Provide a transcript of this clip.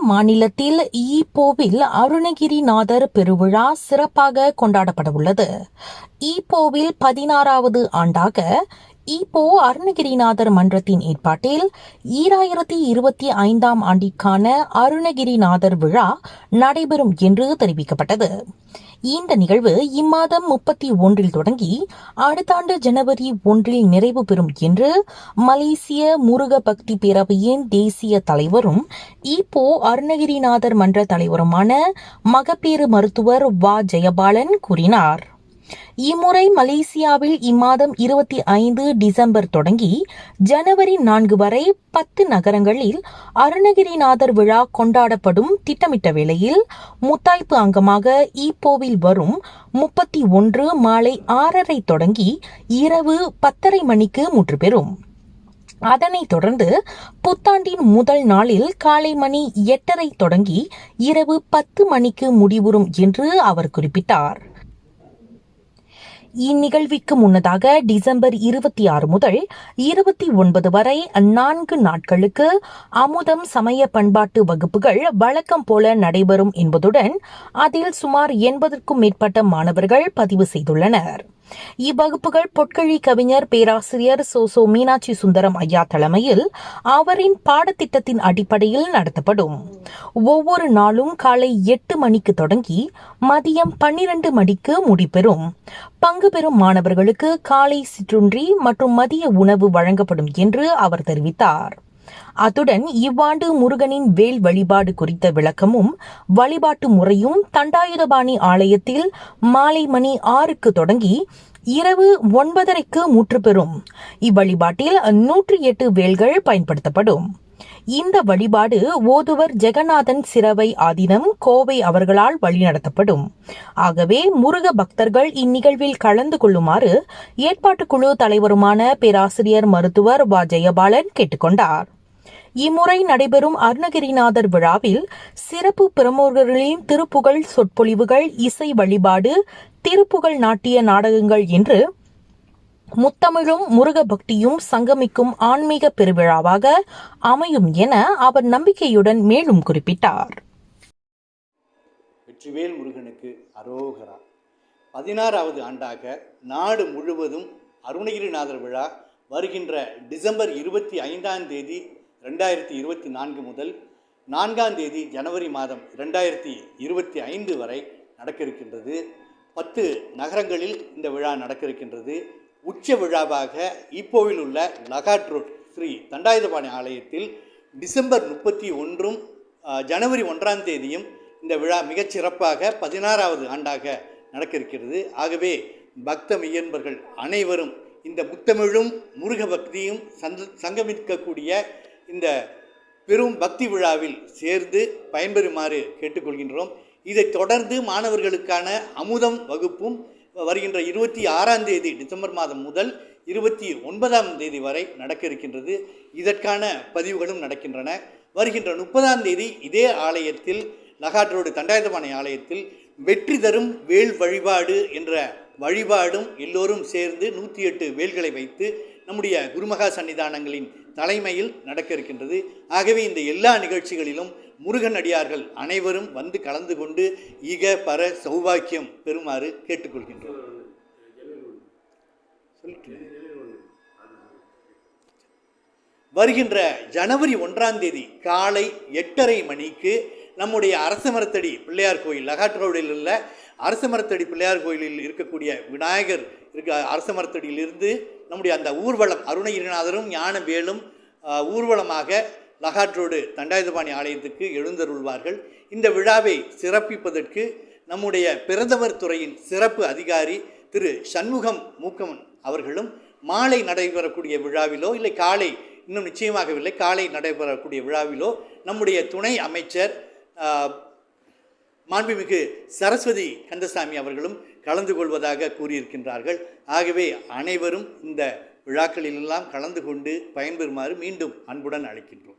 மாநிலத்தில் ஈப்போவில் அருணகிரிநாதர் பெருவிழா சிறப்பாக கொண்டாடப்படவுள்ளது. ஈப்போவில் பதினாறாவது ஆண்டாக ஈப்போ அருணகிரிநாதர் மன்றத்தின் ஏற்பாட்டில் ஈராயிரத்தி இருபத்தி ஐந்தாம் ஆண்டிற்கான அருணகிரிநாதர் விழா நடைபெறும் என்று தெரிவிக்கப்பட்டது. இந்த நிகழ்வு இம்மாதம் முப்பத்தி ஒன்றில் தொடங்கி அடுத்த ஆண்டு ஜனவரி ஒன்றில் நிறைவு பெறும் என்று மலேசிய முருக பக்தி பேரவையின் தேசிய தலைவரும் ஈப்போ அருணகிரிநாதர் மன்ற தலைவருமான மகப்பேறு மருத்துவர் வா. ஜெயபாலன் கூறினார். இம்முறை மலேசியாவில் இம்மாதம் இருபத்தி ஐந்து டிசம்பர் தொடங்கி ஜனவரி நான்கு வரை பத்து நகரங்களில் அருணகிரிநாதர் விழா கொண்டாடப்படும் திட்டமிட்ட வேளையில் முத்தாய்ப்பு அங்கமாக ஈப்போவில் வரும் முப்பத்தி ஒன்று மாலை ஆறரை தொடங்கி இரவு பத்தரை மணிக்கு முற்றுப்பெறும் அதனைத் தொடர்ந்து புத்தாண்டின் முதல் நாளில் காலை மணி எட்டரை தொடங்கி இரவு பத்து மணிக்கு முடிவுறும் என்று அவர் குறிப்பிட்டார். இந்நிகழ்விற்கு முன்னதாக டிசம்பர் இருபத்தி ஆறு முதல் இருபத்தி ஒன்பது வரை நான்கு நாட்களுக்கு அமுதம் சமய பண்பாட்டு வகுப்புகள் வழக்கம் போல நடைபெறும் என்பதுடன் அதில் சுமார் எண்பதற்கும் மேற்பட்ட மாணவர்கள் பதிவு செய்துள்ளனர். இவ்வகுப்புகள் பொற்கழி கவிஞர் பேராசிரியர் சோசோ மீனாட்சி சுந்தரம் ஐயா தலைமையில் அவரின் பாடத்திட்டத்தின் அடிப்படையில் நடத்தப்படும். ஒவ்வொரு நாளும் காலை எட்டு மணிக்கு தொடங்கி மதியம் பன்னிரண்டு மணிக்கு முடிபெறும். பங்கு பெறும் மாணவர்களுக்கு காலை சிற்றுன்றி மற்றும் மதிய உணவு வழங்கப்படும் என்று அவர் தெரிவித்தார். அத்துடன் இவ்வாண்டு முருகனின் வேல் வழிபாடு குறித்த விளக்கமும் வழிபாட்டு முறையும் தண்டாயுதபாணி ஆலயத்தில் மாலை மணி ஆறுக்கு தொடங்கி இரவு ஒன்பதரைக்கு முற்றுப்பெறும். இவ்வழிபாட்டில் நூற்றி எட்டு வேல்கள் பயன்படுத்தப்படும். இந்த வழிபாடு ஓதுவர் ஜெகநாதன் சிறவை ஆதீனம் கோவை அவர்களால் வழிநடத்தப்படும். ஆகவே முருக பக்தர்கள் இந்நிகழ்வில் கலந்து கொள்ளுமாறு ஏற்பாட்டுக்குழு தலைவருமான பேராசிரியர் மருத்துவர் வ. ஜெயபாலன் கேட்டுக்கொண்டார். இம்முறை நடைபெறும் அருணகிரிநாதர் விழாவில் சிறப்பு பிரமுகர்களின் திருப்புகழ் சொற்பொழிவுகள் இசை வழிபாடு திருப்புகழ் நாட்டிய நாடகங்கள் என்று முத்தமிழும் முருக பக்தியும் சங்கமிக்கும் ஆன்மீக பெருவிழாவாக அமையும் என அவர் நம்பிக்கையுடன் மேலும் குறிப்பிட்டார். வெற்றிவேல் முருகனுக்கு அரோகரா. பதினாறாவது ஆண்டாக நாடு முழுவதும் அருணகிரிநாதர் விழா வருகின்ற டிசம்பர் இருபத்தி ஐந்தாம் தேதி ரெண்டாயிரத்தி இருபத்தி நான்கு முதல் நான்காம் தேதி ஜனவரி மாதம் ரெண்டாயிரத்தி இருபத்தி ஐந்து வரை நடக்க இருக்கின்றது பத்து நகரங்களில் இந்த விழா நடக்க இருக்கின்றது உச்ச விழாவாக இப்போவில் உள்ள நகாட் ரோட் ஸ்ரீ தண்டாயுதபாணி ஆலயத்தில் டிசம்பர் முப்பத்தி ஒன்றும் ஜனவரி ஒன்றாம் தேதியும் இந்த விழா மிகச்சிறப்பாக பதினாறாவது ஆண்டாக நடக்க இருக்கிறது ஆகவே பக்த மெய்யன்பர்கள் அனைவரும் இந்த முத்தமிழும் முருக பக்தியும் சந்த சங்கமிக்கக்கூடிய இந்த பெரும் பக்தி விழாவில் சேர்ந்து பயன்பெறுமாறு கேட்டுக்கொள்கின்றோம். இதைத் தொடர்ந்து மாணவர்களுக்கான அமுதம் வகுப்பும் வருகின்ற இருபத்தி ஆறாம் தேதி டிசம்பர் மாதம் முதல் இருபத்தி ஒன்பதாம் தேதி வரை நடக்க இருக்கின்றது இதற்கான பதிவுகளும் நடக்கின்றன. வருகின்ற முப்பதாம் தேதி இதே ஆலயத்தில் லகாட் ரோடு ஆலயத்தில் வெற்றி தரும் வேல் வழிபாடு என்ற வழிபாடும் எல்லோரும் சேர்ந்து நூற்றி எட்டு வேல்களை வைத்து நம்முடைய குருமகா சன்னிதானங்களின் தலைமையில் நடக்க இருக்கின்றது ஆகவே இந்த எல்லா நிகழ்ச்சிகளிலும் முருகன் அடியார்கள் அனைவரும் வந்து கலந்து கொண்டு ஈக பர சௌபாக்கியம் பெறுமாறு கேட்டுக்கொள்கின்றோம். வருகின்ற ஜனவரி ஒன்றாம் தேதி காலை எட்டரை மணிக்கு நம்முடைய அரச மரத்தடி பிள்ளையார் கோயில் லகாட் ரோடில் உள்ள அரச மரத்தடி பிள்ளையார் கோயிலில் இருக்கக்கூடிய விநாயகர் இருக்க அரச மரத்தடியிலிருந்து நம்முடைய அந்த ஊர்வலம் அருணகிரிநாதரும் ஞானவேலும் ஊர்வலமாக லகாற்றோடு தண்டாயுதபாணி ஆலயத்துக்கு எழுந்தருள்வார்கள். இந்த விழாவை சிறப்பிப்பதற்கு நம்முடைய பிரதமர் துறையின் சிறப்பு அதிகாரி திரு சண்முகம் மூக்கமன் அவர்களும் மாலை நடைபெறக்கூடிய விழாவிலோ இல்லை காலை இன்னும் நிச்சயமாகவில்லை காலை நடைபெறக்கூடிய விழாவிலோ நம்முடைய துணை அமைச்சர் மாண்புமிகு சரஸ்வதி கந்தசாமி அவர்களும் கலந்து கொள்வதாக கூறியிருக்கின்றார்கள். ஆகவே அனைவரும் இந்த விழாக்களிலெல்லாம் கலந்து கொண்டு பயன்பெறுமாறு மீண்டும் அன்புடன் அழைக்கின்றோம்.